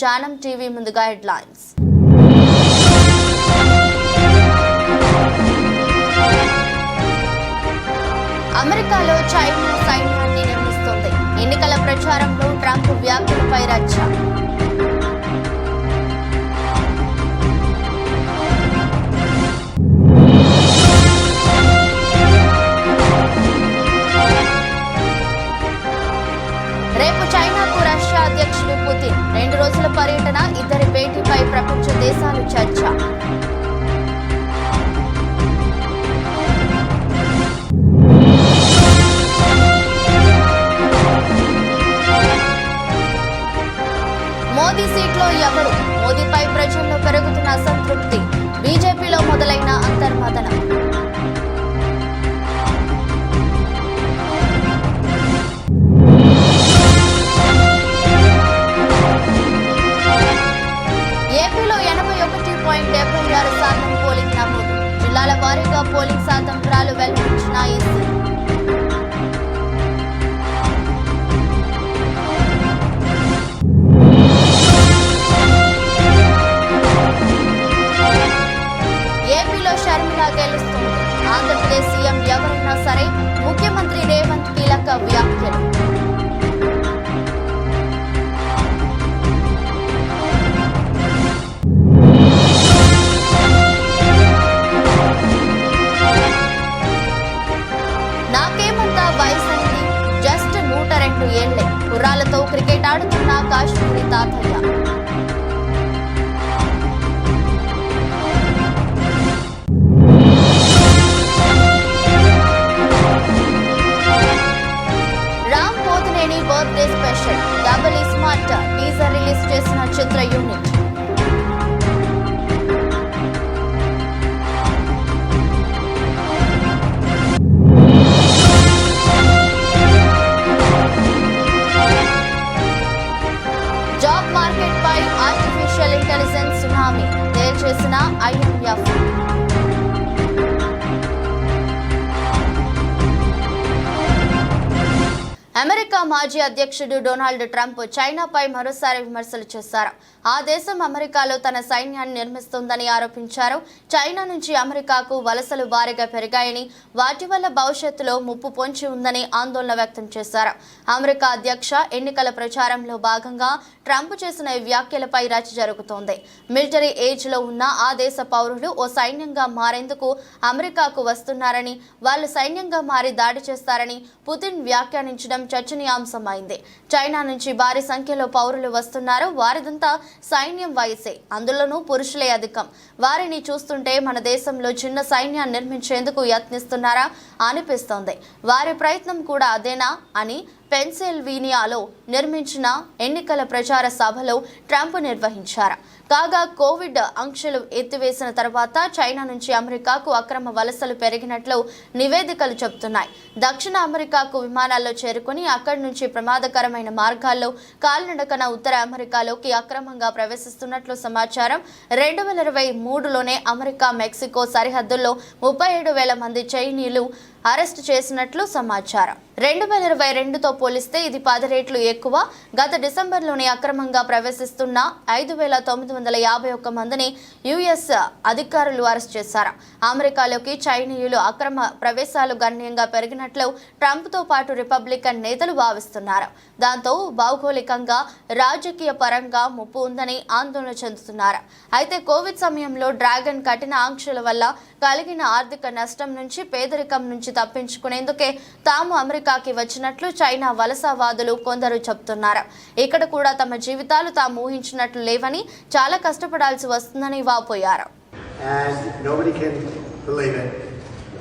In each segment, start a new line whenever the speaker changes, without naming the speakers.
జానం TV ముందుగా headlines. అమెరికాలో China సైన్యాన్ని నిర్మిస్తోంది. ఎన్నికల ప్రచారంలో ట్రంప్ వ్యాఖ్యలపై రచ్చ. ప్రపంచ దేశాలు చర్చ. కాశ్మీరీ తాతయ్య రామ్ మాజీ అధ్యక్షుడు డొనాల్డ్ ట్రంప్ చైనాపై మరోసారి విమర్శలు చేశారు. ఆ దేశం అమెరికాలో తన సైన్యాన్ని నిర్మిస్తోందని ఆరోపించారు. చైనా నుంచి అమెరికాకు వలసలు భారీగా పెరిగాయని వాటి వల్ల భవిష్యత్తులో ముప్పు పొంచి ఉందని ఆందోళన వ్యక్తం చేశారు. అమెరికా అధ్యక్ష ఎన్నికల ప్రచారంలో భాగంగా ట్రంప్ చేసిన వ్యాఖ్యలపై రచ జరుగుతోంది. మిలిటరీ ఏజ్లో ఉన్న ఆ దేశ పౌరులు ఓ సైన్యంగా మారేందుకు అమెరికాకు వస్తున్నారని వాళ్ళు సైన్యంగా మారి దాడి చేస్తారని పుతిన్ వ్యాఖ్యానించడం చర్చనీయాంశమైంది చైనా నుంచి భారీ సంఖ్యలో పౌరులు వస్తున్నారు. వారిదంతా సైన్యం వయసే. అందులోనూ పురుషులే అధికం. వారిని చూస్తుంటే మన దేశంలో చిన్న సైన్యాన్ని నిర్మించేందుకు యత్నిస్తున్నారా అనిపిస్తోంది. వారి ప్రయత్నం కూడా అదేనా అని పెన్సిల్వీనియాలో నిర్మించిన ఎన్నికల ప్రచార సభలో ట్రంప్ నిర్వహించారు. కాగా కోవిడ్ ఆంక్షలు ఎత్తివేసిన తర్వాత చైనా నుంచి అమెరికాకు అక్రమ వలసలు పెరిగినట్లు నివేదికలు చెబుతున్నాయి. దక్షిణ అమెరికాకు విమానాల్లో చేరుకుని అక్కడి నుంచి ప్రమాదకరమైన మార్గాల్లో కాలినడకన ఉత్తర అమెరికాలోకి అక్రమంగా ప్రవేశిస్తున్నట్లు సమాచారం. రెండు వేల ఇరవై మూడులోనే అమెరికా మెక్సికో సరిహద్దుల్లో ముప్పై ఏడు వేల మంది చైనీయులు అరెస్ట్ చేసినట్లు సమాచారం. రెండు వేల ఇరవై రెండుతో పోలిస్తే ఇది పది రేట్లు ఎక్కువ. గత డిసెంబర్లోనే అక్రమంగా ప్రవేశిస్తున్న ఐదు వేల తొమ్మిది వందల యాభై ఒక్క మందిని యుఎస్ అధికారులు అరెస్ట్ చేశారు. అమెరికాలోకి చైనీయులు అక్రమ ప్రవేశాలు గణనీయంగా పెరిగినట్లు ట్రంప్తో పాటు రిపబ్లికన్ నేతలు భావిస్తున్నారు. దాంతో భౌగోళికంగా రాజకీయ పరంగా ముప్పు ఉందని ఆందోళన చెందుతున్నారు. అయితే కోవిడ్ సమయంలో డ్రాగన్ కఠిన ఆంక్షల వల్ల కలిగిన ఆర్థిక నష్టం నుంచి పేదరికం నుంచి తప్పించుకునేందుకే తాము అమెరికాకి వచ్చినట్లు చైనా వలసవాదులు కొందరు చెబుతున్నారు. ఇక్కడ కూడా తమ జీవితాలు తాము ఊహించినట్లు లేవని చాలా కష్టపడాల్సి వస్తుందని వాపోయారు.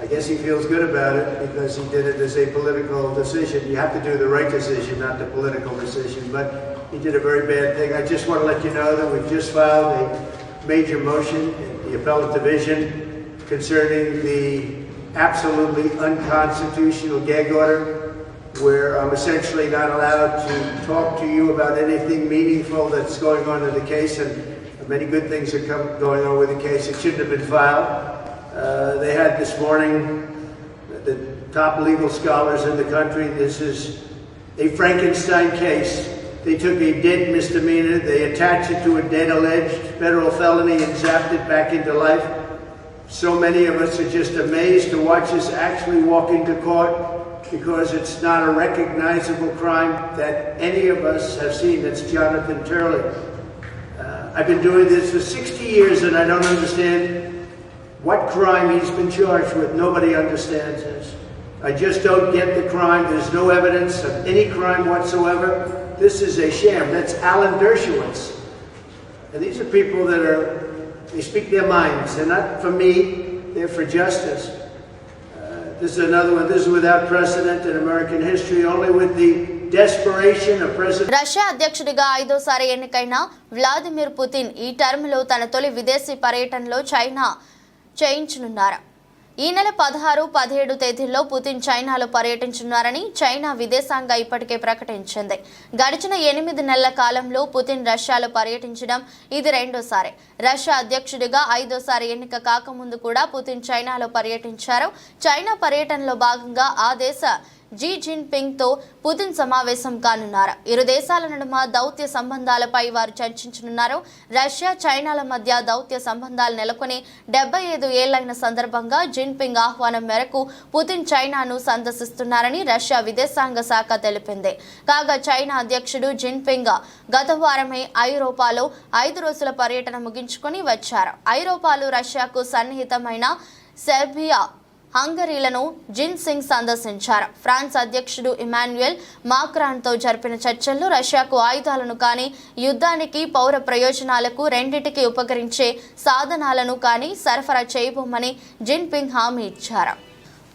I guess he feels good about it because he did it as a political decision. You have to do the right decision, not the political decision. But he did a very bad thing. I just want to let you know that we've just filed a major motion in the appellate division concerning the absolutely unconstitutional gag order where I'm essentially not allowed to talk to you about anything meaningful that's going on in the case. And many good things are come, going on with the case. It shouldn't have been filed. Uh, they had this morning the top legal scholars in the country. This is a Frankenstein case They took a dead misdemeanor, they attached it to a dead alleged federal felony and zapped it back into life. So many of us are just amazed to watch us actually walk into court because it's not a recognizable crime that any of us have seen. That's Jonathan Turley. Uh, I've been doing this for 60 years and I don't understand what crime he's been charged with. Nobody understands this. I just don't get the crime. There's no evidence of any crime whatsoever. This is a sham. That's Alan Dershowitz. And these are people that are, they speak their minds. They're not for me, they're for justice. Uh, this is another one. This is without precedent in American history, only with the desperation of President.
Russia అధ్యక్షుడిగా ఐదోసారి ఎన్నికైన Vladimir Putin ఈ టర్మ్లో తన తొలి విదేశీ పర్యటనలో China చేయించనున్నారు. ఈ నెల పదహారు పదిహేడు తేదీల్లో పుతిన్ చైనాలో పర్యటించనున్నారని చైనా విదేశాంగ ఇప్పటికే ప్రకటించింది. గడిచిన ఎనిమిది నెలల కాలంలో పుతిన్ రష్యాలో పర్యటించడం ఇది రెండోసారి. రష్యా అధ్యక్షుడిగా ఐదోసారి ఎన్నిక కాకముందు కూడా పుతిన్ చైనాలో పర్యటించారు. చైనా పర్యటనలో భాగంగా ఆ దేశ జీ జిన్పింగ్తో పుతిన్ సమావేశం కానున్నారు. ఇరు దేశాల నడుమ దౌత్య సంబంధాలపై వారు చర్చించనున్నారు. రష్యా చైనాల మధ్య దౌత్య సంబంధాలు నెలకొని డెబ్బై ఐదు ఏళ్ళైన సందర్భంగా జిన్పింగ్ ఆహ్వానం మేరకు పుతిన్ చైనాను సందర్శిస్తున్నారని రష్యా విదేశాంగ శాఖ తెలిపింది. కాగా చైనా అధ్యక్షుడు జిన్పింగ్ గత వారమే ఐరోపాలో ఐదు రోజుల పర్యటన ముగించుకొని వచ్చారు. ఐరోపాలో రష్యాకు సన్నిహితమైన సెర్బియా హంగరీలను జిన్ సింగ్ సందర్శించారు. ఫ్రాన్స్ అధ్యక్షుడు ఇమాన్యుయల్ మాక్రాన్తో జరిపిన చర్చల్లో రష్యాకు ఆయుధాలను కానీ యుద్ధానికి పౌర ప్రయోజనాలకు రెండింటికి ఉపకరించే సాధనాలను కానీ సరఫరా చేయబోమని జిన్ పింగ్ హామీ ఇచ్చారు.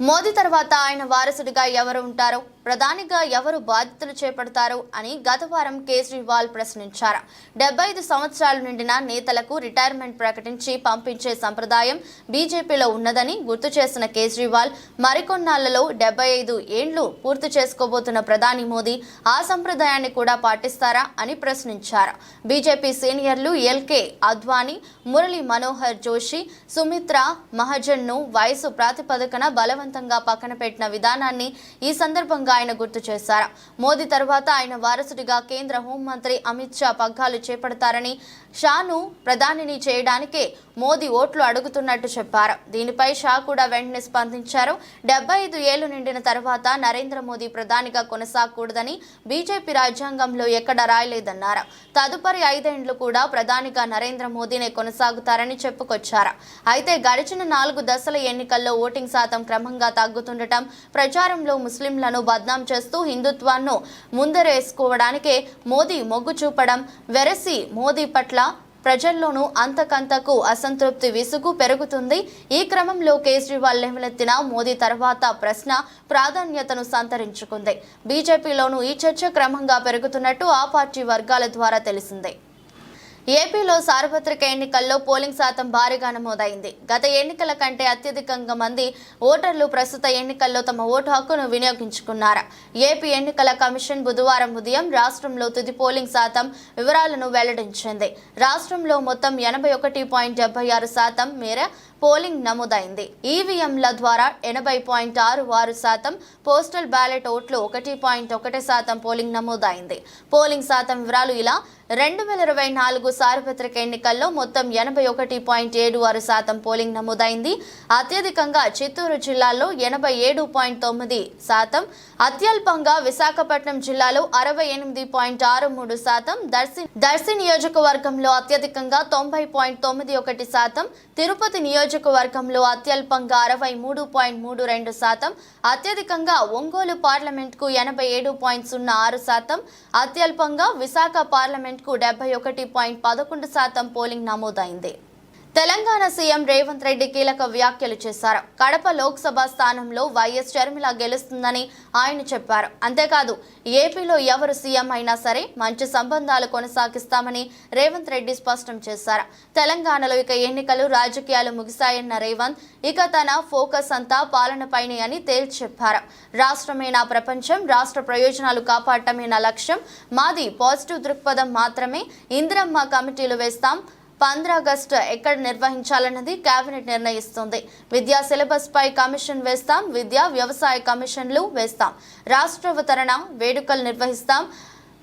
మోదీ తర్వాత ఆయన వారసుడిగా ఎవరు ఉంటారో? ప్రధానిగా ఎవరు బాధ్యతలు చేపడతారు అని గత వారం కేజ్రీవాల్ ప్రశ్నించారు. డెబ్బై ఐదు సంవత్సరాలు నిండిన నేతలకు రిటైర్మెంట్ ప్రకటించి పంపించే సంప్రదాయం బీజేపీలో ఉన్నదని గుర్తు చేసిన కేజ్రీవాల్ మరికొన్నాళ్ళలో డెబ్బై ఐదు ఏండ్లు పూర్తి చేసుకోబోతున్న ప్రధాని మోదీ ఆ సంప్రదాయాన్ని కూడా పాటిస్తారా అని ప్రశ్నించారు. బీజేపీ సీనియర్లు ఎల్కే అద్వానీ మురళీ మనోహర్ జోషి సుమిత్ర మహజన్ను వయసు ప్రాతిపదికన బలవంతంగా పక్కన పెట్టిన విధానాన్ని ఈ సందర్భంగా ఆయన గుర్తు చేశారు. మోదీ తర్వాత ఆయన వారసుడిగా కేంద్ర హోంమంత్రి అమిత్ షా పగ్గాలు చేపడతారని షాను ప్రధానిని చేయడానికే మోదీ ఓట్లు అడుగుతున్నట్టు చెప్పారు. దీనిపై షా కూడా వెంటనే స్పందించారు. డెబ్బై ఐదు ఏళ్ళు నిండిన తర్వాత నరేంద్ర మోదీ ప్రధానిగా కొనసాగకూడదని బీజేపీ రాజ్యాంగంలో ఎక్కడ రాయలేదన్నారు. తదుపరి ఐదేండ్లు కూడా ప్రధానిగా నరేంద్ర మోదీనే కొనసాగుతారని చెప్పుకొచ్చారు. అయితే గడిచిన నాలుగు దశల ఎన్నికల్లో ఓటింగ్ శాతం క్రమంగా తగ్గుతుండటం ప్రచారంలో ముస్లింలను బద్నాం చేస్తూ హిందుత్వాన్ని ముందరేసుకోవడానికే మోదీ మొగ్గు చూపడం వెరసి మోదీ పట్ల ప్రజల్లోనూ అంతకంతకు అసంతృప్తి విసుగు పెరుగుతుంది. ఈ క్రమంలో కేజ్రీవాల్ లేవనెత్తిన మోదీ తర్వాత ప్రశ్న ప్రాధాన్యతను సంతరించుకుంది. బీజేపీలోనూ ఈ చర్చ క్రమంగా పెరుగుతున్నట్టు ఆ పార్టీ వర్గాల ద్వారా తెలిసిందే. ఏపీలో సార్వత్రిక ఎన్నికల్లో పోలింగ్ శాతం భారీగా నమోదైంది. గత ఎన్నికల కంటే అత్యధికంగా మంది ఓటర్లు ప్రస్తుత ఎన్నికల్లో తమ ఓటు హక్కును వినియోగించుకున్నారు. ఏపీ ఎన్నికల కమిషన్ బుధవారం ఉదయం రాష్ట్రంలో తుది పోలింగ్ శాతం వివరాలను వెల్లడించింది. రాష్ట్రంలో మొత్తం ఎనభై ఒకటి పాయింట్ డెబ్బై ఆరు శాతం మేర పోలింగ్ నమోదైంది. ఈవీఎంల ద్వారా ఎనభై పాయింట్ ఆరు ఆరు శాతం పోస్టల్ బ్యాలెట్ ఓట్లు ఒకటి పాయింట్ ఒకటి శాతం పోలింగ్ నమోదైంది. పోలింగ్ శాతం వివరాలు ఇలా రెండు వేల ఇరవై నాలుగు సార్వత్రిక ఎన్నికల్లో మొత్తం ఎనభై ఒకటి పాయింట్ ఏడు ఆరు శాతం పోలింగ్ నమోదైంది. అత్యధికంగా చిత్తూరు జిల్లాలో ఎనభై ఏడు పాయింట్ తొమ్మిది శాతం అత్యల్పంగా విశాఖపట్నం జిల్లాలో అరవై ఎనిమిది పాయింట్ ఆరు మూడు శాతం దర్శి దర్శి నియోజకవర్గంలో అత్యధికంగా తొంభై పాయింట్ తొమ్మిది ఒకటి శాతం తిరుపతి నియోజక నియోజకవర్గంలో అత్యల్పంగా అరవై మూడు పాయింట్ మూడు రెండు శాతం అత్యధికంగా ఒంగోలు పార్లమెంట్కు ఎనభై ఏడు పాయింట్ సున్నా ఆరు శాతం అత్యల్పంగా విశాఖ పార్లమెంట్కు డెబ్బై ఒకటి పాయింట్ పదకొండు శాతం పోలింగ్ నమోదైంది. తెలంగాణ సీఎం రేవంత్ రెడ్డి కీలక వ్యాఖ్యలు చేశారు. కడప లోక్సభ స్థానంలో వైఎస్ షర్మిల గెలుస్తుందని ఆయన చెప్పారు. అంతేకాదు ఏపీలో ఎవరు సీఎం అయినా సరే మంచి సంబంధాలు కొనసాగిస్తామని రేవంత్ రెడ్డి స్పష్టం చేశారు. తెలంగాణలో ఇక ఎన్నికలు రాజకీయాలు ముగిశాయన్న రేవంత్ ఇక తన ఫోకస్ అంతా పాలనపైనే అని తేల్చి చెప్పారు రాష్ట్రమే నా ప్రపంచం రాష్ట్ర ప్రయోజనాలు కాపాడటమే నా లక్ష్యం? మాది పాజిటివ్ దృక్పథం మాత్రమే. ఇందిరమ్మ కమిటీలు వేస్తాం పంద్ర ఆగస్టు ఎక్కడ నిర్వహించాలన్నది కేబినెట్ నిర్ణయిస్తుంది. విద్యా సిలబస్ పై కమిషన్ వేస్తాం విద్యా వ్యవసాయ కమిషన్లు వేస్తాం. రాష్ట్రావతరణ వేడుకలు నిర్వహిస్తాం.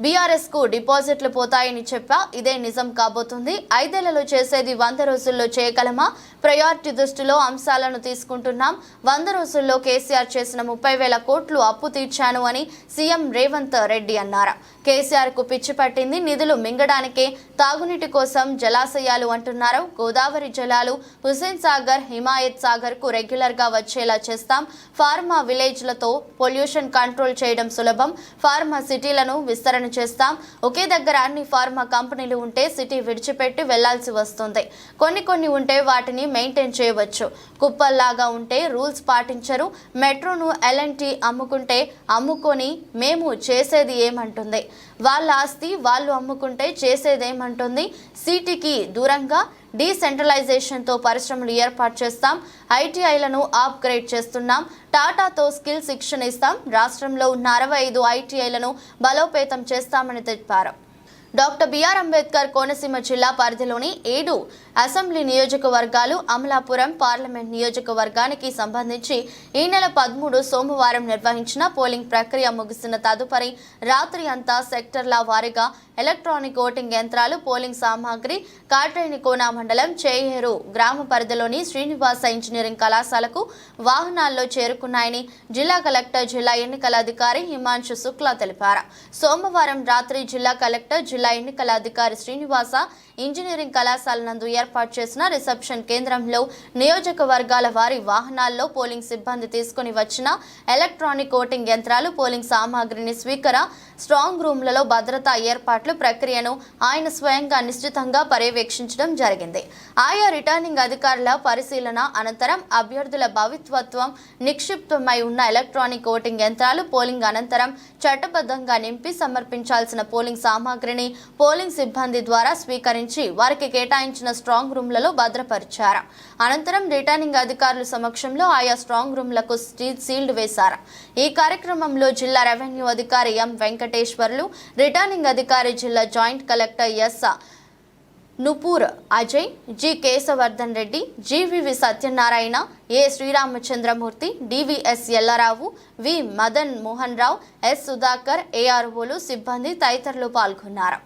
బీఆర్ఎస్కు డిపాజిట్లు పోతాయని చెప్పా ఇదే నిజం కాబోతుంది. ఐదేళ్ళలో చేసేది వంద రోజుల్లో చేయగలమా? ప్రయారిటీ దృష్టిలో అంశాలను తీసుకుంటున్నాం. వంద రోజుల్లో కేసీఆర్ చేసిన ముప్పై వేల కోట్లు అప్పు తీర్చాను అని సీఎం రేవంత్ రెడ్డి అన్నారు. కేసీఆర్కు పిచ్చి పట్టింది నిధులు మింగడానికే తాగునీటి కోసం జలాశయాలు అంటున్నారు. గోదావరి జలాలు హుసేన్ సాగర్ హిమాయత్ సాగర్కు రెగ్యులర్గా వచ్చేలా చేస్తాం. ఫార్మా విలేజ్లతో పొల్యూషన్ కంట్రోల్ చేయడం సులభం. ఫార్మా సిటీలను విస్తరణ చేస్తాం. ఒకే దగ్గర అన్ని ఫార్మా కంపెనీలు ఉంటే సిటీ విడిచిపెట్టి వెళ్ళాల్సి వస్తుంది. కొన్ని కొన్ని ఉంటే వాటిని మెయింటైన్ చేయవచ్చు. కుప్పల్లాగా ఉంటే రూల్స్ పాటించరు. మెట్రోను ఎల్ఎన్టీ అమ్ముకుంటే అమ్ముకొని మేము చేసేది ఏమంటుంది? వాళ్ళ ఆస్తి వాళ్ళు అమ్ముకుంటే చేసేదేమంటుంది? సిటీకి దూరంగా డీసెంట్రలైజేషన్తో పరిశ్రమలు ఏర్పాటు చేస్తాం. ఐటీఐలను అప్గ్రేడ్ చేస్తున్నాం. టాటాతో స్కిల్ శిక్షణ ఇస్తాం. రాష్ట్రంలో ఉన్న అరవై ఐదు ఐటీఐలను బలోపేతం చేస్తామని తెలిపారు. డాక్టర్ బిఆర్ అంబేద్కర్ కోనసీమ జిల్లా పరిధిలోని ఏడు అసెంబ్లీ నియోజకవర్గాలు అమలాపురం పార్లమెంట్ నియోజకవర్గానికి సంబంధించి ఈ నెల పదమూడు సోమవారం నిర్వహించిన పోలింగ్ ప్రక్రియ ముగిసిన తదుపరి రాత్రి అంతా సెక్టర్ల వారీగా ఎలక్ట్రానిక్ ఓటింగ్ యంత్రాలు పోలింగ్ సామాగ్రి కాట్రేనికోన మండలం చేయేరు గ్రామ పరిధిలోని శ్రీనివాస ఇంజనీరింగ్ కళాశాలకు వాహనాల్లో చేరుకున్నాయని జిల్లా కలెక్టర్ జిల్లా ఎన్నికల అధికారి హిమాంశు శుక్లా తెలిపారు. సోమవారం రాత్రి జిల్లా కలెక్టర్ జిల్లా ఎన్నికల అధికారి శ్రీనివాస ఇంజనీరింగ్ కళాశాల నందు ఏర్పాటు చేసిన రిసెప్షన్ కేంద్రంలో నియోజకవర్గాల వారి వాహనాల్లో పోలింగ్ సిబ్బంది తీసుకుని వచ్చిన ఎలక్ట్రానిక్ ఓటింగ్ యంత్రాలు పోలింగ్ సామాగ్రిని స్వీకర స్ట్రాంగ్ రూమ్లలో భద్రతా ఏర్పాట్లు ప్రక్రియను ఆయన స్వయంగా నిశ్చితంగా పర్యవేక్షించడం జరిగింది. ఆయా రిటర్నింగ్ అధికారుల పరిశీలన అనంతరం అభ్యర్థుల భవిత్వత్వం నిక్షిప్తమై ఉన్న ఎలక్ట్రానిక్ ఓటింగ్ యంత్రాలు పోలింగ్ అనంతరం చట్టబద్ధంగా నింపి సమర్పించాల్సిన పోలింగ్ సామాగ్రిని పోలింగ్ సిబ్బంది ద్వారా స్వీకరించి వారికి కేటాయించిన స్ట్రాంగ్ రూమ్లలో భద్రపరిచారు. అనంతరం రిటర్నింగ్ అధికారుల సమక్షంలో ఆయా స్ట్రాంగ్ రూమ్లకు స్టీల్ సీల్డ్ వేశారు. ఈ కార్యక్రమంలో జిల్లా రెవెన్యూ అధికారి ఎం వెంకటేశ్వర్లు రిటర్నింగ్ అధికారి జిల్లా joint collector S Nupur Ajay G Keshavardhan Reddy GVV Satyanarayana A Sriramachandramurthy DVS Yellarao V Madan Mohan Rao S Sudhakar ఏఆర్ఓలు సిబ్బంది తదితరులు పాల్గొన్నారు.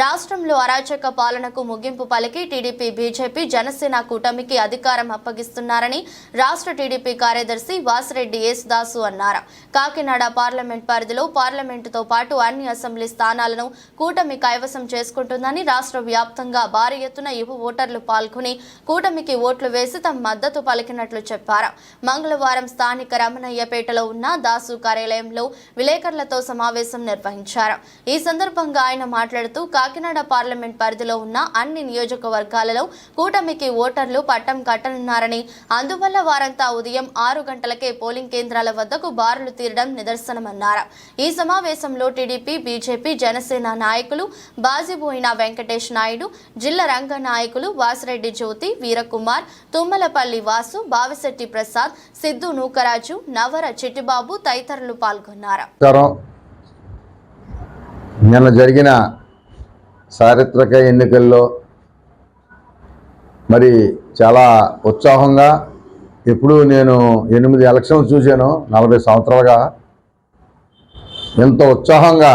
రాష్ట్రంలో అరాచక పాలనకు ముగింపు పలికి టీడీపీ బీజేపీ జనసేన కూటమికి అధికారం అప్పగిస్తున్నారని రాష్ట్ర టీడీపీ కార్యదర్శి వాసిరెడ్డి యేసుదాసు అన్నారు. కాకినాడ పార్లమెంట్ పరిధిలో పార్లమెంటుతో పాటు అన్ని అసెంబ్లీ స్థానాలను కూటమి కైవసం చేసుకుంటుందని రాష్ట్ర వ్యాప్తంగా భారీ ఎత్తున యువ ఓటర్లు పాల్గొని కూటమికి ఓట్లు వేసి తమ మద్దతు పలికినట్లు చెప్పారు. మంగళవారం స్థానిక రమణయ్యపేటలో ఉన్న దాసు కార్యాలయంలో విలేకరులతో సమావేశం నిర్వహించారు. ఈ సందర్భంగా ఆయన మాట్లాడుతూ కాకినాడ పార్లమెంట్ పరిధిలో ఉన్న అన్ని నియోజకవర్గాలలో కూటమికి ఓటర్లు పట్టం కట్టనున్నారని అందువల్ల వారంతా ఉదయం ఆరు గంటలకే పోలింగ్ కేంద్రాల వద్దకు బారులు తీరడం నిదర్శనమన్నారు. ఈ సమావేశంలో టీడీపీ బీజేపీ జనసేన నాయకులు బాజిబోయిన వెంకటేష్ నాయుడు జిల్లా రంగ నాయకులు వాసిరెడ్డి జ్యోతి వీరకుమార్ తుమ్మలపల్లి వాసు బావిశెట్టి ప్రసాద్ సిద్ధు నూకరాజు నవర చిట్టిబాబు తదితరులు పాల్గొన్నారు.
నిన్న జరిగిన చారిత్రక ఎన్నికల్లో మరి చాలా ఉత్సాహంగా ఎప్పుడు నేను ఎనిమిది ఎలక్షన్లు చూశాను నలభై సంవత్సరాలుగా. ఎంత ఉత్సాహంగా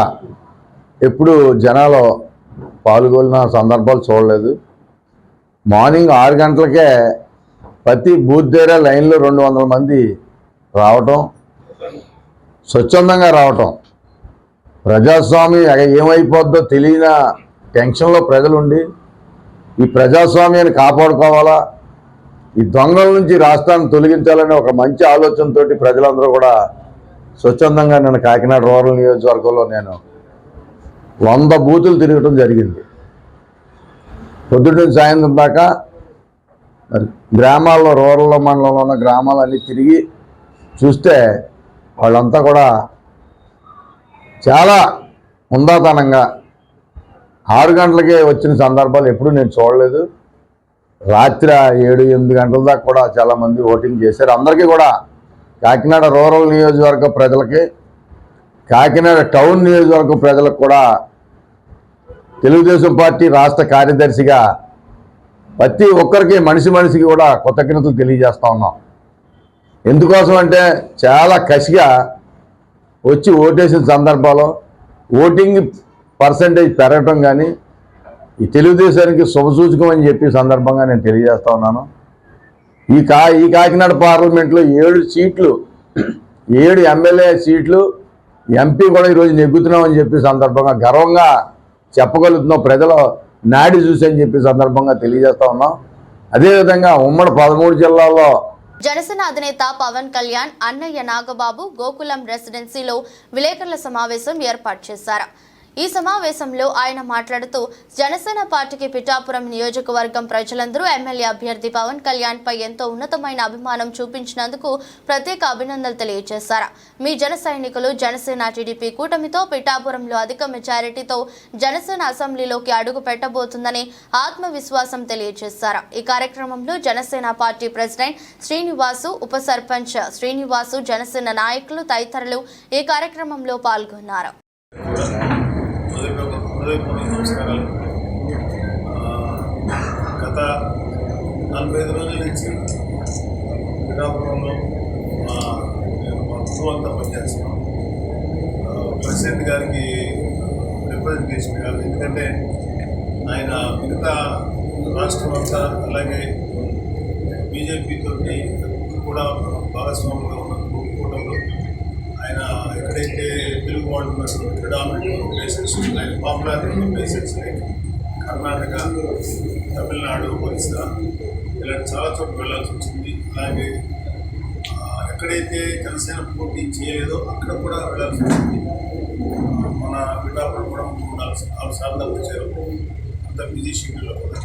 ఎప్పుడు జనాలు పాల్గొన్న సందర్భాలు చూడలేదు. మార్నింగ్ ఆరు గంటలకే ప్రతి బూత్ దగ్గర లైన్లో రెండు వందల మంది రావటం స్వచ్ఛందంగా రావటం. ప్రజాస్వామ్యం ఏమైపోద్దో తెలియని టెన్షన్లో ప్రజలుండి ఈ ప్రజాస్వామ్యాన్ని కాపాడుకోవాలా? ఈ దొంగల నుంచి రాష్ట్రాన్ని తొలగించాలని ఒక మంచి ఆలోచనతోటి ప్రజలందరూ కూడా స్వచ్ఛందంగా నేను కాకినాడ రూరల్ నియోజకవర్గంలో నేను వంద బూతులు తిరగటం జరిగింది. పొద్దున్న నుంచి సాయంత్రం దాకా మరి గ్రామాల్లో రూరల్ మండలంలో ఉన్న గ్రామాలన్నీ తిరిగి చూస్తే వాళ్ళంతా కూడా చాలా ఉందాతనంగా ఆరు గంటలకే వచ్చిన సందర్భాలు ఎప్పుడూ నేను చూడలేదు. రాత్రి ఏడు ఎనిమిది గంటల దాకా కూడా చాలామంది ఓటింగ్ చేశారు. అందరికీ కూడా కాకినాడ రూరల్ నియోజకవర్గ ప్రజలకి కాకినాడ టౌన్ నియోజకవర్గ ప్రజలకు కూడా తెలుగుదేశం పార్టీ రాష్ట్ర కార్యదర్శిగా ప్రతి ఒక్కరికి మనిషి మనిషికి కూడా కృతజ్ఞతలు తెలియజేస్తూ ఉన్నాం. ఎందుకోసం అంటే చాలా కసిగా వచ్చి ఓటేసిన సందర్భాలు ఓటింగ్ పర్సంటేజ్ పెరగటం కానీ ఈ తెలుగుదేశానికి శుభసూచకం అని చెప్పి సందర్భంగా నేను తెలియజేస్తా ఉన్నాను. ఈ కా ఈ కాకినాడ పార్లమెంట్లో ఏడు సీట్లు ఏడు ఎమ్మెల్యే సీట్లు ఎంపీ కూడా ఈరోజు నెగ్గుతున్నామని చెప్పి సందర్భంగా గర్వంగా చెప్పగలుగుతున్నాం ప్రజల నాడి చూసి అని చెప్పి సందర్భంగా తెలియజేస్తా ఉన్నాం. అదేవిధంగా ఉమ్మడి పదమూడు జిల్లాల్లో
జనసేన అధినేత పవన్ కళ్యాణ్ అన్నయ్య నాగబాబు గోకులం రెసిడెన్సీలో విలేకరుల సమావేశం ఏర్పాటు చేశారు. ఈ సమావేశంలో ఆయన మాట్లాడుతూ జనసేన పార్టీకి పిఠాపురం నియోజకవర్గం ప్రజలందరూ ఎమ్మెల్యే అభ్యర్థి పవన్ కళ్యాణ్ పై ఎంతో ఉన్నతమైన అభిమానం చూపించినందుకు ప్రత్యేక అభినందనలు తెలియజేశారు. మీ జన సైనికులు జనసేన టీడీపీ కూటమితో పిఠాపురంలో అధిక మెజారిటీతో జనసేన అసెంబ్లీలోకి అడుగు పెట్టబోతుందని ఆత్మవిశ్వాసం తెలియజేశారు. ఈ కార్యక్రమంలో జనసేన పార్టీ ప్రెసిడెంట్ శ్రీనివాసు ఉప సర్పంచ్ శ్రీనివాసు జనసేన నాయకులు తదితరులు ఈ కార్యక్రమంలో పాల్గొన్నారు.
హృదయపూర్వక నమస్కారాలు. గత నలభై ఐదు రోజుల నుంచి పిఠాపురంలో మా నేను మా గురువు అంతా పనిచేస్తున్నాం. ప్రెసిడెంట్ గారికి రిప్రజెంటేషన్ కాదు ఎందుకంటే ఆయన మిగతా రాష్ట్రం అంతా అలాగే బీజేపీతో కూడా భాగస్వాములుగా ఉన్న కూటమిలో ఆయన ఎక్కడైతే వాళ్ళు ఉన్నారో ప్రిడామినెంట్ ప్లేసెస్ ఉన్నాయి popular places like Karnataka Tamil Nadu Orissa ఇలాంటి చాలా చోట్ల వెళ్ళాల్సి వచ్చింది. అలాగే ఎక్కడైతే జనసేన పోటీ చేయలేదో అక్కడ కూడా వెళ్ళాల్సి వచ్చింది. మన పిఠాపురం కూడా ఉండాల్సి నాలుగు సార్లు వచ్చారు అంత బిజీ షెడ్యూల్లో కూడా.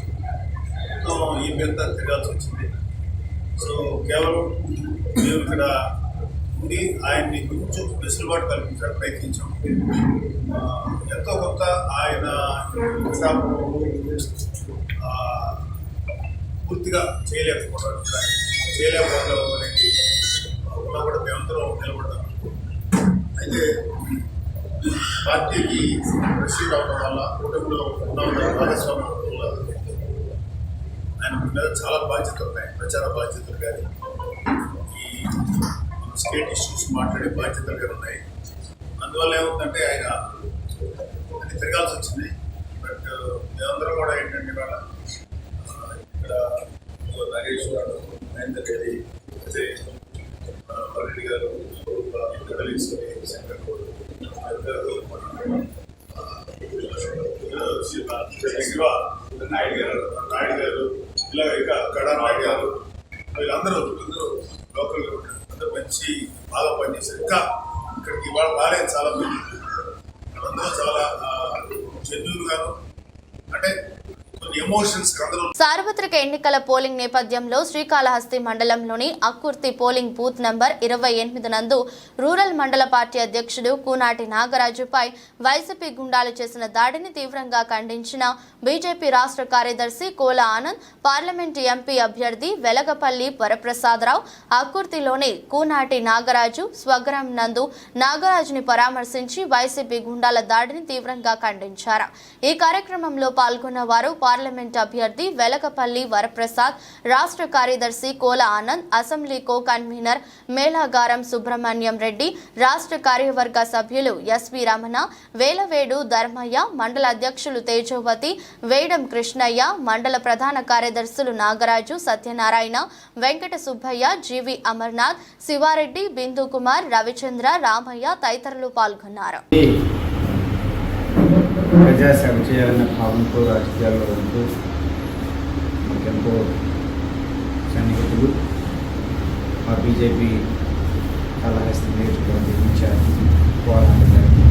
ఈ పెద్ద తిరగాల్సి వచ్చింది. సో కేవలం మేము ఇక్కడ ఉండి ఆయన్ని కొంచెం వెసులుబాటు కల్పించడానికి ప్రయత్నించాం. ఎంతో కొంత ఆయన పూర్తిగా చేయలేకపోవడం చేయలేకపోవడం అనేది ఉన్నా కూడా మేమందరం నిలబడ్డాం. అయితే పార్టీకి ప్రసీడ్ అవడం వల్ల కూటమిలో ఉన్న భాగస్వామ్యం అవడం వల్ల ఆయన మీద చాలా బాధ్యతలు ఉన్నాయి ప్రచార బాధ్యతలు కానీ ఈ స్టేట్ ఇష్యూస్ మాట్లాడే బాధ్యతలు దగ్గర ఉన్నాయి. అందువల్ల ఏమవుతుందంటే ఆయన అది తిరగాల్సి వచ్చింది. బట్ మేమందరం కూడా ఏంటంటే ఇవాళ ఇక్కడ ఇదిగో నరేష్ గారు మహేందర్ రెడ్డి అయితే రెడ్డి గారు కదలీశ్వరి శంకర్ గారు శివ నాయుడు గారు నాయుడు గారు ఇలా ఇక కడా నాయుడు గారు వీళ్ళందరూ అందరూ ఉంటారు. అందరూ మంచి బాగా పనిచేశారు ఇంకా ఇక్కడికి ఇవాళ బాగాలేదు చాలా మంది. అందరూ చాలా జెన్యున్ గాను అంటే
సార్వత్రిక ఎన్నికల పోలింగ్ నేపథ్యంలో శ్రీకాళహస్తి మండలంలోని అక్కుర్తి పోలింగ్ బూత్ నంబర్ ఇరవై ఎనిమిది నందు రూరల్ మండల పార్టీ అధ్యక్షుడు కూనాటి నాగరాజుపై వైసీపీ గుండాలు చేసిన దాడిని తీవ్రంగా ఖండించిన బీజేపీ రాష్ట్ర కార్యదర్శి కోల ఆనంద్ పార్లమెంట్ ఎంపీ అభ్యర్థి వెలగపల్లి వరప్రసాదరావు అక్కుర్తిలోని కూనాటి నాగరాజు స్వగ్రం నందు నాగరాజుని పరామర్శించి వైసీపీ గుండాల దాడిని తీవ్రంగా ఖండించారు. ఈ కార్యక్రమంలో పాల్గొన్న వారు పార్లమెంట్ అభ్యర్థి వెలకపల్లి వరప్రసాద్ రాష్ట్ర కార్యదర్శి Kola Anand assembly co convener Melagaram Subrahmanyam Reddy రాష్ట్ర కార్యవర్గ సభ్యులు ఎస్వి రమణ వేలవేడు ధర్మయ్య మండల అధ్యక్షులు తేజోవతి వేడం కృష్ణయ్య మండల ప్రధాన కార్యదర్శులు నాగరాజు సత్యనారాయణ వెంకట సుబ్బయ్య జీవి అమర్నాథ్ శివారెడ్డి బిందు కుమార్ రవిచంద్ర రామయ్య తదితరులు పాల్గొన్నారు.
ప్రజాసేవ చేయాలన్న భావంతో రాజకీయాల్లో ఉంటూ మనకెంతో సన్నిహితులు మా బీజేపీ కాళహస్తి నియోజకవర్గం ఇన్ఛార్జ్ పోరాటం గారికి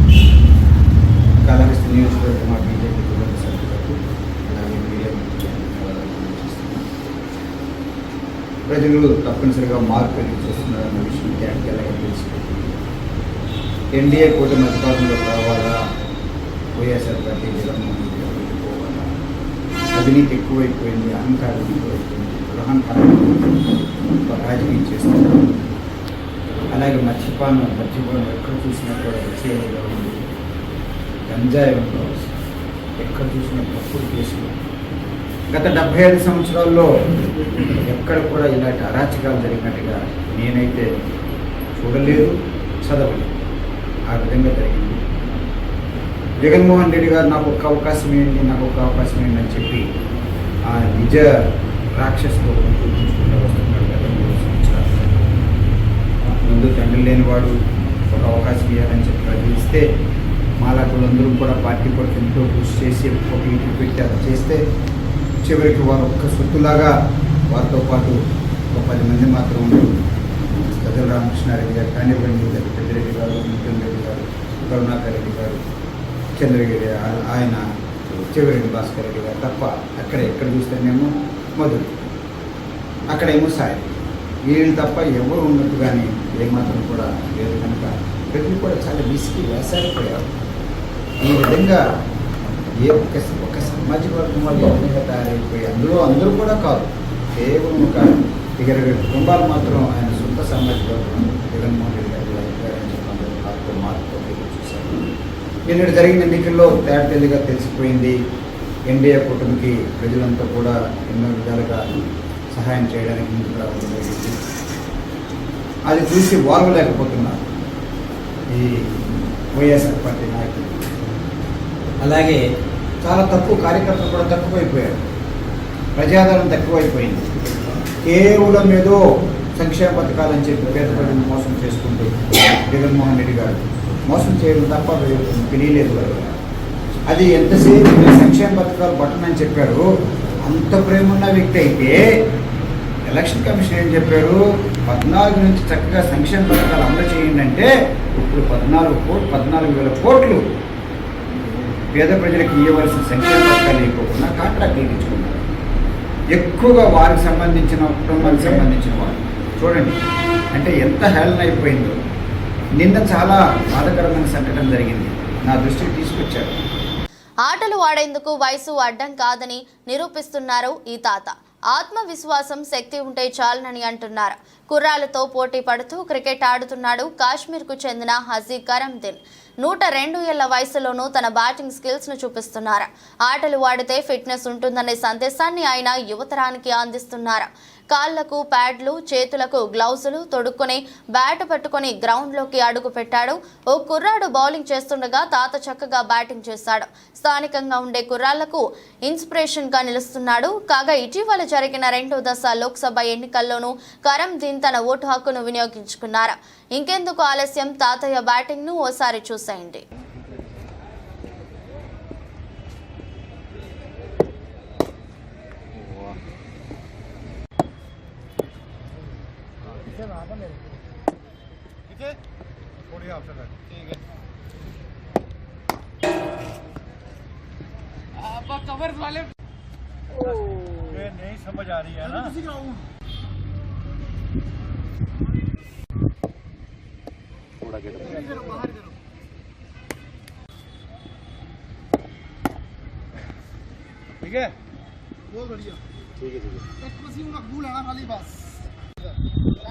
కాళహస్తి నియోజకవర్గం మా బీజేపీ కుటుంబ సభ్యులకు అలాగే మీడియా ప్రజలు తప్పనిసరిగా మార్పు చూస్తున్నారన్న విషయం తేటకెళ్ళగా తెలుసుకుంటుంది. ఎన్డీఏ కూటమి అధికారంలోకి రావాలా? వైఎస్ఆర్ పార్టీ జగన్మోహన్ రెడ్డి గారికి అవినీతి ఎక్కువైపోయింది అహంకారం ఎక్కువైపోయింది అహంకారం రాజకీయం చేస్తున్నారు. అలాగే మద్యపానం మద్యపానం ఎక్కడ చూసినా కూడా వచ్చేదిగా ఉంది. గంజాయి ఉందో ఎక్కడ చూసినా తప్పుడు కేసులు. గత డెబ్బై ఐదు సంవత్సరాల్లో ఎక్కడ కూడా ఇలాంటి అరాచకాలు జరిగినట్టుగా నేనైతే చూడలేదు చదవలేదు. ఆ విధంగా జరిగింది. జగన్మోహన్ రెడ్డి గారు నాకు ఒక్క అవకాశం ఏంటి నాకు ఒక్క అవకాశం ఏంటి అని చెప్పి ఆ నిజ రాక్షసులు గుర్తుంచుకుంటూ వస్తున్నాడు గత మూడు సంవత్సరాలు. ముందు తండ్రి లేనివాడు ఒక అవకాశం ఇవ్వాలని చెప్పి ప్రజలిస్తే మాలాకులందరూ కూడా పార్టీ కొరకు ఎంతో కృషి చేసి ఒక ఇంటికి పెట్టి అది చేస్తే చివరికి వారు ఒక్క సొత్తులాగా వారితో పాటు ఒక పది మంది మాత్రం ఉంటూ గజల రామకృష్ణారెడ్డి గారు కానివ్వండి లేదా పెద్దిరెడ్డి గారు ముత్యం రెడ్డి గారు కరుణాకర్ రెడ్డి గారు చంద్రగిరి ఆయన చెవిరెడ్డి భాస్కర్ రెడ్డి గారు తప్ప అక్కడ ఎక్కడ చూస్తేనేమో మొదలు అక్కడేమో సాయి. వీళ్ళు తప్ప ఎవరు ఉన్నట్టుగానే ఏమాత్రం కూడా లేదు కనుక ప్రజలు కూడా చాలా విసిగి వేసారిపోయారు ఈ విధంగా ఏ ఒక్క ఒక సామాజిక వర్గం వాళ్ళు ఏ విధంగా తయారైపోయి అందులో అందరూ కూడా కాదు కేవలం ఒక ఇరవై కుటుంబాలు మాత్రం ఆయన సొంత సామాజిక వర్గం. జగన్మోహన్ రెడ్డి గారు అయిపోయారని చెప్పి అందరూ మార్పు మార్పు చూశారు నిన్నటి జరిగిన ఎన్నికల్లో తేటతెల్లిగా తెలిసిపోయింది. ఎన్డీఏ కూటమికి ప్రజలంతా కూడా ఎన్నో విధాలుగా సహాయం చేయడానికి ముందుకు రావడం జరిగింది. అది చూసి లేకపోతున్నారు ఈ వైఎస్ఆర్ పార్టీ నాయకులు. అలాగే చాలా తక్కువ కార్యకర్తలు కూడా తక్కువైపోయారు. ప్రజాదరణ తక్కువైపోయింది. కేవలం ఏదో సంక్షేమ పథకాలని చెప్పి పేద ప్రజలను మోసం చేసుకుంటూ జగన్మోహన్ రెడ్డి గారు మోసం చేయడం తప్ప తెలియలేదు. అది ఎంతసేపు సంక్షేమ పథకాలు బట్టన్ చెప్పారు? అంత ప్రేమ ఉన్న వ్యక్తి అయితే ఎలక్షన్ కమిషన్ ఏం చెప్పారు? పద్నాలుగు నుంచి చక్కగా సంక్షేమ పథకాలు అమలు చేయండి అంటే ఇప్పుడు పద్నాలుగు కోట్లు పద్నాలుగు వేల కోట్లు పేద ప్రజలకు ఇవ్వవలసిన సంక్షేమ పథకాలు ఇవ్వకుండా కాంట్రాక్ట్ ఇచ్చుకున్నారు ఎక్కువగా వారికి సంబంధించిన కుటుంబానికి సంబంధించిన వారు చూడండి అంటే ఎంత హేళన అయిపోయిందో. నిన్న చాలా బాధకరమైన సంఘటన జరిగింది. నా దృష్టికి తీసుకొచ్చారు.
ఆటలు ఆడేందుకు వయసు అడ్డం కాదని నిరూపిస్తున్నారు ఈ తాత. ఆత్మవిశ్వాసం శక్తి ఉంటే చాలనని అంటున్నారు. కుర్రాలతో పోటీ పడుతూ క్రికెట్ ఆడుతున్నాడు కాశ్మీర్కు చెందిన హజీ కరందీన్. నూట రెండు ఏళ్ళ వయసులోనూ తన బ్యాటింగ్ స్కిల్స్ను చూపిస్తున్నారు. ఆటలు ఆడితే ఫిట్నెస్ ఉంటుందనే సందేశాన్ని ఆయన యువతరానికి అందిస్తున్నారు. కాళ్ళకు ప్యాడ్లు చేతులకు గ్లౌజులు తొడుక్కుని బ్యాట్ పట్టుకొని గ్రౌండ్లోకి అడుగు పెట్టాడు. ఓ కుర్రాడు బౌలింగ్ చేస్తుండగా తాత చక్కగా బ్యాటింగ్ చేశాడు. స్థానికంగా ఉండే కుర్రాళ్ళకు ఇన్స్పిరేషన్గా నిలుస్తున్నాడు. కాగా ఇటీవల జరిగిన రెండో దశ లోక్సభ ఎన్నికల్లోనూ కరం దీన్ తన ఓటు హక్కును వినియోగించుకున్నారు. ఇంకెందుకు ఆలస్యం? తాతయ్య బ్యాటింగ్ను ఓసారి చూసేయండి. मेरे थोड़ी ऑप्शन है ठीक है।
कवर्स वाले ये नहीं समझ आ रही है ना? थोड़ा गेट बाहर करो ठीक है? बहुत बढ़िया। ठीक है ठीक है। एक तो मसीह मकबूल आना वाली बस। है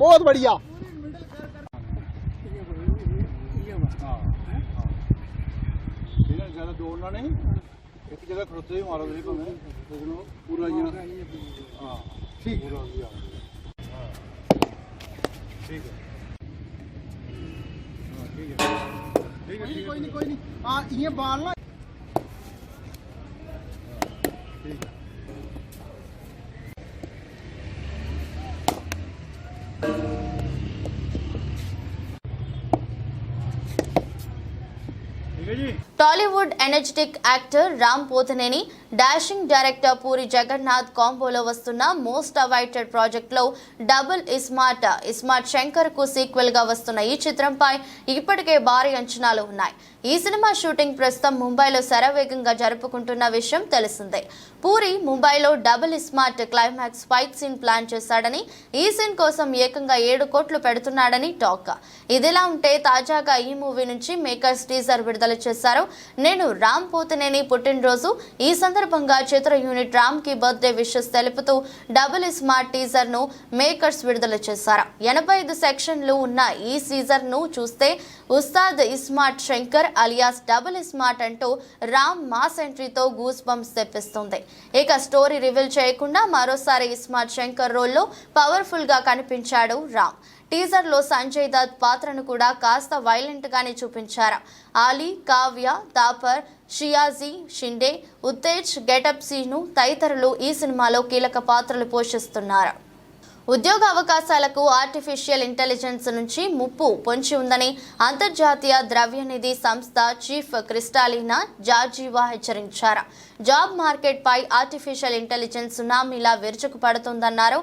बहुत बढ़िया ज्यादा दौड़ना नहीं एक जगह खड़ोते ही मारो मेरे को मैं पूरा ये हाँ ठीक पूरा ठीक है हाँ, ठीक है ठीक है कोई नहीं कोई नहीं हाँ ये बाल ना
Tollywood energetic actor Ram Pothineni dashing director Puri Jagannath కాంబోలో వస్తున్న మోస్ట్ అవైటెడ్ ప్రాజెక్ట్లో డబుల్ ఇస్మార్ట్ ఇస్మార్ట్ శంకర్కు సీక్వెల్గా వస్తున్న ఈ చిత్రంపై ఇప్పటికే భారీ అంచనాలు ఉన్నాయి. ఈ సినిమా షూటింగ్ ప్రస్తుతం ముంబైలో శరవేగంగా జరుపుకుంటున్న విషయం తెలిసిందే. పూరి ముంబైలో double smart climax fight scene plan చేశాడని ఈ సీన్ కోసం ఏకంగా ఏడు కోట్లు పెడుతున్నాడని టాక్. ఇదిలా ఉంటే తాజాగా ఈ మూవీ నుంచి మేకర్స్ టీజర్ విడుదల చేశారు. నేను రామ్ పోతనేని పుట్టినరోజు ఈ సందర్భంగా చిత్ర యూనిట్ రామ్కి బర్త్డే విషెస్ తెలుపుతూ డబుల్ స్మార్ట్ టీజర్ను మేకర్స్ విడుదల చేశారు. ఎనభై ఐదు సెక్షన్లు ఉన్న ఈ సీజర్ను చూస్తే ఉస్తాద్ ఇస్మార్ట్ శంకర్ అలియాస్ డబుల్ ఇస్మార్ట్ అంటూ రామ్ మాస్ ఎంట్రీతో గూస్ బంప్స్ తెప్పిస్తుంది. ఇక స్టోరీ రివీల్ చేయకుండా మరోసారి ఇస్మార్ట్ శంకర్ రోల్లో పవర్ఫుల్గా కనిపించాడు రామ్. టీజర్లో సంజయ్ దత్ పాత్రను కూడా కాస్త వైలెంట్గానే చూపించారు. ఆలీ కావ్య దాపర్ షియాజీ షిండే ఉత్తేజ్ గెటప్ సీను తదితరులు ఈ సినిమాలో కీలక పాత్రలు పోషిస్తున్నారు. ఉద్యోగ అవకాశాలకు ఆర్టిఫిషియల్ ఇంటెలిజెన్స్ నుంచి ముప్పు పొంచి ఉందని అంతర్జాతీయ ద్రవ్యనిధి సంస్థ చీఫ్ క్రిస్టాలినా జార్జీవా హెచ్చరించారు. జాబ్ మార్కెట్పై ఆర్టిఫిషియల్ ఇంటెలిజెన్స్ సునామీలా విరుచుకుపడుతుందన్నారు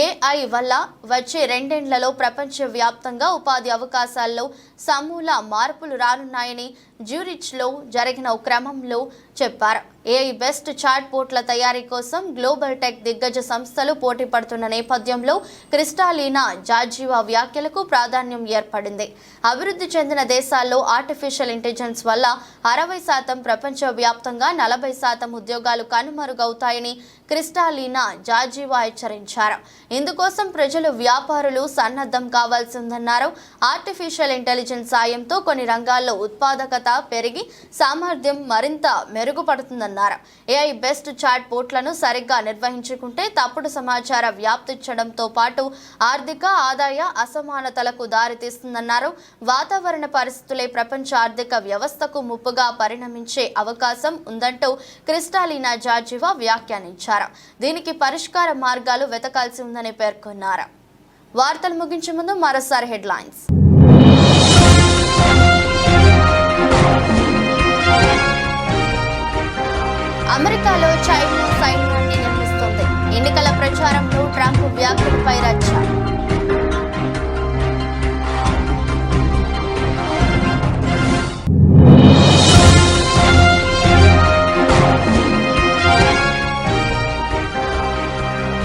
ఏఐ వల్ల వచ్చే రెండేండ్లలో ప్రపంచవ్యాప్తంగా ఉపాధి అవకాశాల్లో సమూల మార్పులు రానున్నాయని జ్యూరిచ్లో జరిగిన క్రమంలో చెప్పారు. ఏఐ బెస్ట్ చాట్ పోర్ట్ల తయారీ కోసం గ్లోబల్ టెక్ దిగ్గజ సంస్థలు పోటీ పడుతున్న నేపథ్యంలో క్రిస్టాలీనా జార్జీవా వ్యాఖ్యలకు ప్రాధాన్యం ఏర్పడింది. అభివృద్ధి చెందిన దేశాల్లో ఆర్టిఫిషియల్ ఇంటెలిజెన్స్ వల్ల అరవై శాతం ప్రపంచవ్యాప్తంగా నలభై శాతం ఉద్యోగాలు కనుమరుగవుతాయని క్రిస్టాలీనా జార్జివా హెచ్చరించారు. ఇందుకోసం ప్రజలు వ్యాపారులు సన్నద్ధం కావాల్సిందన్నారు. ఆర్టిఫిషియల్ ఇంటెలిజెన్స్ సాయంతో కొన్ని రంగాల్లో ఉత్పాదకత పెరిగి సామర్థ్యం మరింత మెరుగుపడుతుందన్నారు. ఏఐ బెస్ట్ చాట్ పోర్ట్లను సరిగ్గా నిర్వహించుకుంటే తప్పుడు సమాచార వ్యాప్తించడంతో పాటు ఆర్థిక ఆదాయ అసమానతలకు దారితీస్తుందన్నారు వాతావరణ పరిస్థితులే ప్రపంచ ఆర్థిక వ్యవస్థకు ముప్పుగా పరిణమించే అవకాశం ఉందంటూ క్రిస్టాలినా జార్జివా వ్యాఖ్యానించారు. దీనికి పరిష్కార మార్గాలు వెతకాల్సి ఉందని పేర్కొన్నారు. వార్తలు ముగించే ముందు మరోసారి హెడ్లైన్స్. అమెరికాలో చైనా సైన్యాన్ని నిర్మిస్తోంది. ఎన్నికల ప్రచారంలో ట్రంప్ వ్యాఖ్యలపై రచ్చ.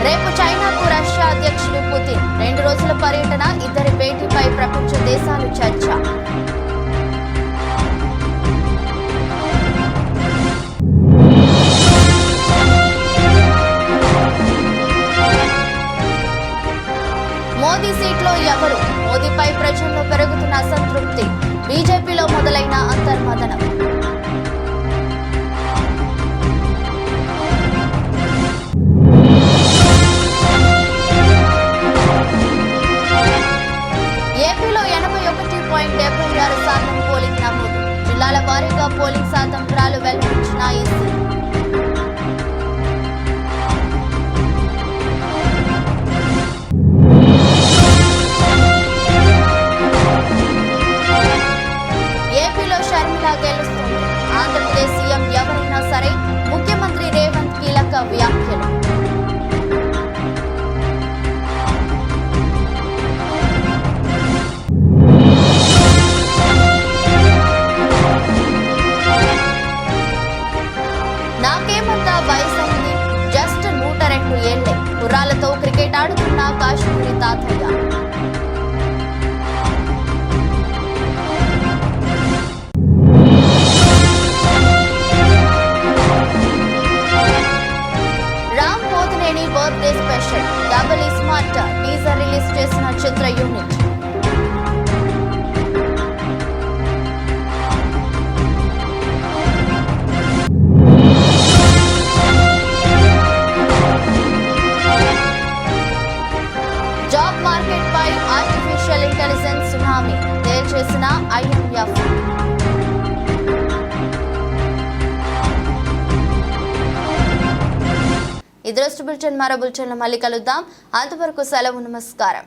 రేపు చైనాకు రష్యా అధ్యక్షుడు పుతిన్. రెండు రోజుల పర్యటన ఇద్దరి భేటీపై ప్రపంచ దేశాలు చర్చ. आकाश में थे। ఇది బులెటిన్ మరో బులెటిన్లో మళ్ళీ కలుద్దాం. అంతవరకు సెలవు నమస్కారం.